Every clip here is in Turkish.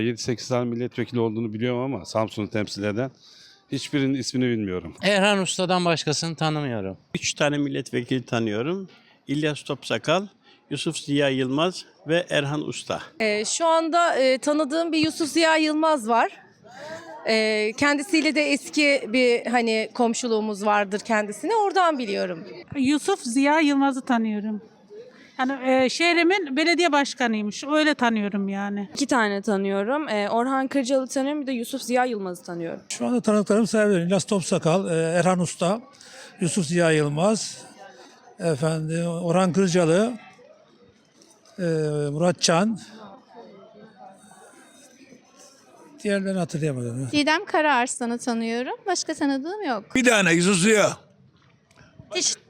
7-8 tane milletvekili olduğunu biliyorum ama Samsun'u temsil eden hiçbirinin ismini bilmiyorum. Erhan Usta'dan başkasını tanımıyorum. Üç tane milletvekili tanıyorum. İlyas Topsakal, Yusuf Ziya Yılmaz ve Erhan Usta. Ee, şu anda e, tanıdığım bir Yusuf Ziya Yılmaz var. Ee, kendisiyle de eski bir hani komşuluğumuz vardır kendisine. Oradan biliyorum. Yusuf Ziya Yılmaz'ı tanıyorum. Yani e, şehrimin belediye başkanıymış. Öyle tanıyorum yani. İki tane tanıyorum. Ee, Orhan Kırcalı tanıyorum bir de Yusuf Ziya Yılmaz'ı tanıyorum. Şu anda tanıdıklarım sayabilirim. İlyas Topsakal, e, Erhan Usta, Yusuf Ziya Yılmaz, efendim Orhan Kırcalı, e, Murat Çan. Diğerlerini hatırlayamadım. Didem Karaarslan'ı tanıyorum. Başka tanıdığım yok. Bir tane Yusuf Ziya.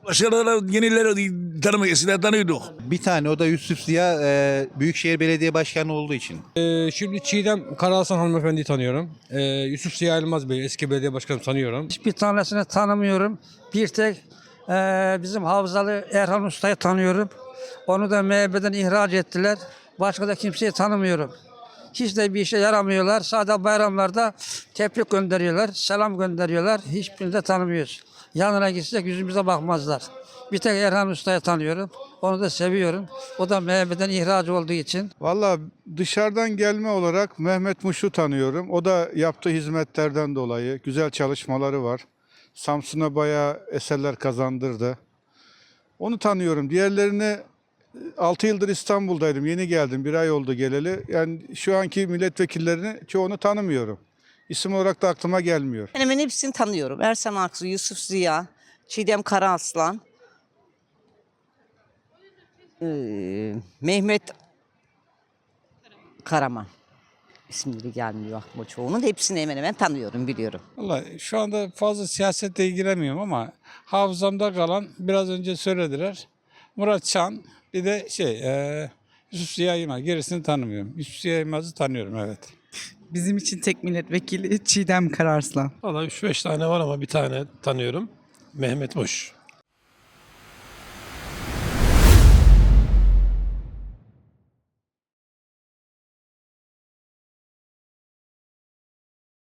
Başkaları yenileri tanımak eskiden tanıyorduk. Bir tane o da Yusuf Ziya e, Büyükşehir Belediye Başkanı olduğu için. Ee, şimdi Çiğdem Karahasan hanımefendiyi tanıyorum. Ee, Yusuf Ziya Yılmaz Bey eski belediye başkanı tanıyorum. Hiçbir tanesini tanımıyorum. Bir tek eee, bizim hafızalı Erhan Usta'yı tanıyorum. Onu da MHP'den ihraç ettiler. Başka da kimseyi tanımıyorum. Hiç de bir işe yaramıyorlar. Sadece bayramlarda tebrik gönderiyorlar, selam gönderiyorlar. Hiçbirini de tanımıyoruz. Yanına gitsek yüzümüze bakmazlar. Bir tek Erhan Usta'yı tanıyorum. Onu da seviyorum. O da MHP'den ihraç olduğu için. Valla dışarıdan gelme olarak Mehmet Muş'u tanıyorum. O da yaptığı hizmetlerden dolayı güzel çalışmaları var. Samsun'a bayağı eserler kazandırdı. Onu tanıyorum. Diğerlerini 6 yıldır İstanbul'daydım. Yeni geldim. Bir ay oldu geleli. Yani şu anki milletvekillerini çoğunu tanımıyorum. İsim olarak da aklıma gelmiyor. Hemen hemen hepsini tanıyorum. Ersem Aksu, Yusuf Ziya, Çiğdem Karaaslan, ee, Mehmet Karaman. İsimleri gelmiyor aklıma çoğunun. Hepsini hemen hemen tanıyorum, biliyorum. Vallahi şu anda fazla siyasetle ilgilenmiyorum ama hafızamda kalan biraz önce söylediler. Murat Çan bir de şey e, Yusuf Ziya Yılmaz gerisini tanımıyorum. Yusuf Ziya Yılmaz'ı tanıyorum evet. Bizim için tek milletvekili Çiğdem Kararslan. Valla 3-5 tane var ama bir tane tanıyorum. Mehmet Muş.